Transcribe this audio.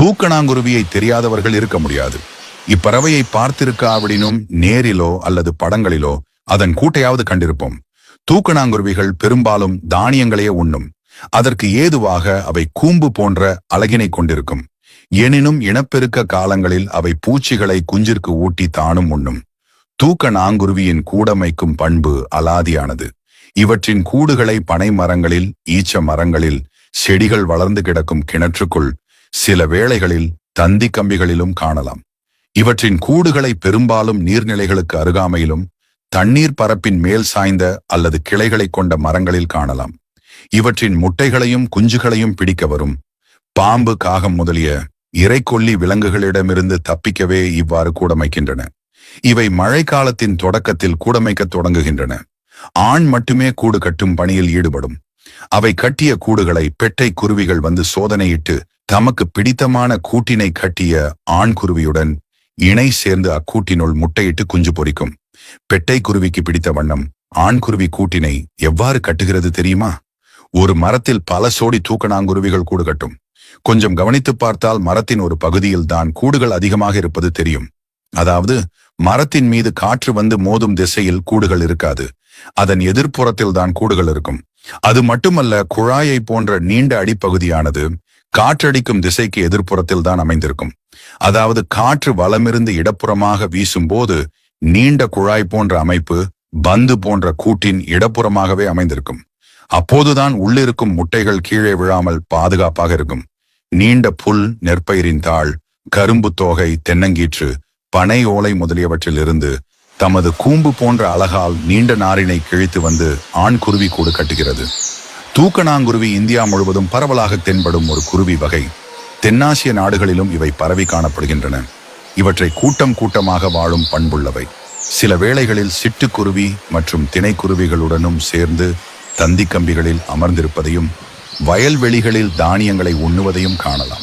தூக்கணாங்குருவியை தெரியாதவர்கள் இருக்க முடியாது. இப்பறவையை பார்த்திருக்காவிடனும் நேரிலோ அல்லது படங்களிலோ அதன் கூட்டையாவது கண்டிருப்போம். தூக்கணாங்குருவிகள் பெரும்பாலும் தானியங்களையே உண்ணும். அதற்கு ஏதுவாக அவை கூம்பு போன்ற அழகினை கொண்டிருக்கும். எனினும் இனப்பெருக்க காலங்களில் அவை பூச்சிகளை குஞ்சிற்கு ஊட்டி தானும் உண்ணும். தூக்க நாங்குருவியின் கூடமைக்கும் பண்பு அலாதியானது. இவற்றின் கூடுகளை பனை மரங்களில் ஈச்ச மரங்களில் செடிகள் வளர்ந்து கிடக்கும் கிணற்றுக்குள் சில வேளைகளில் தந்தி கம்பிகளிலும் காணலாம். இவற்றின் கூடுகளை பெரும்பாலும் நீர்நிலைகளுக்கு அருகாமையிலும் தண்ணீர் பரப்பின் மேல் சாய்ந்த அல்லது கிளைகளை கொண்ட மரங்களில் காணலாம். இவற்றின் முட்டைகளையும் குஞ்சுகளையும் பிடிக்க வரும். பாம்பு காகம் முதலிய இறைக்கொல்லி விலங்குகளிடமிருந்து தப்பிக்கவே இவ்வாறு கூடமைக்கின்றன. இவை மழைக்காலத்தின் தொடக்கத்தில் கூடமைக்கத் தொடங்குகின்றன. ஆண் மட்டுமே கூடு கட்டும் பணியில் ஈடுபடும். அவை கட்டிய கூடுகளை பெட்டை குருவிகள் வந்து சோதனையிட்டு தமக்கு பிடித்தமான கூட்டினை கட்டிய ஆண் குருவியுடன் இணை சேர்ந்து அக்கூட்டினுள் முட்டையிட்டு குஞ்சு பொறிக்கும். பெட்டை குருவிக்கு பிடித்த வண்ணம் ஆண் குருவி கூட்டினை எவ்வாறு கட்டுகிறது தெரியுமா? ஒரு மரத்தில் பல சோடி தூக்கணாங்குருவிகள் கூடு கட்டும். கொஞ்சம் கவனித்து பார்த்தால் மரத்தின் ஒரு பகுதியில் தான் கூடுகள் அதிகமாக இருப்பது தெரியும். அதாவது மரத்தின் மீது காற்று வந்து மோதும் திசையில் கூடுகள் இருக்காது. அதன் எதிர்ப்புறத்தில் தான் கூடுகள் இருக்கும். அது மட்டுமல்ல குழாயை போன்ற நீண்ட அடிப்பகுதியானது காற்றடிக்கும் திசைக்கு எதிர்ப்புறத்தில் தான் அமைந்திருக்கும். அதாவது காற்று வளமிருந்து இடப்புறமாக வீசும்போது நீண்ட குழாய் போன்ற அமைப்பு பந்து போன்ற கூட்டின் இடப்புறமாகவே அமைந்திருக்கும். அப்போதுதான் உள்ளிருக்கும் முட்டைகள் கீழே விழாமல் பாதுகாப்பாக இருக்கும். நீண்ட புல் நெற்பயிரின் தாள் கரும்பு தோகை தென்னங்கீற்று பனை ஓலை முதலியவற்றிலிருந்து தமது கூம்பு போன்ற அழகால் நீண்ட நாரினை கிழித்து வந்து ஆண் குருவி கூடு கட்டுகிறது. தூக்கணாங்குருவி இந்தியா முழுவதும் பரவலாக தென்படும் ஒரு குருவி வகை. தென்னாசிய நாடுகளிலும் இவை பரவி காணப்படுகின்றன. இவற்றை கூட்டம் கூட்டமாக வாழும் பண்புள்ளவை. சில வேளைகளில் சிட்டுக்குருவி மற்றும் திணைக்குருவிகளுடனும் சேர்ந்து தந்தி கம்பிகளில் அமர்ந்திருப்பதையும் வயல்வெளிகளில் தானியங்களை உண்ணுவதையும் காணலாம்.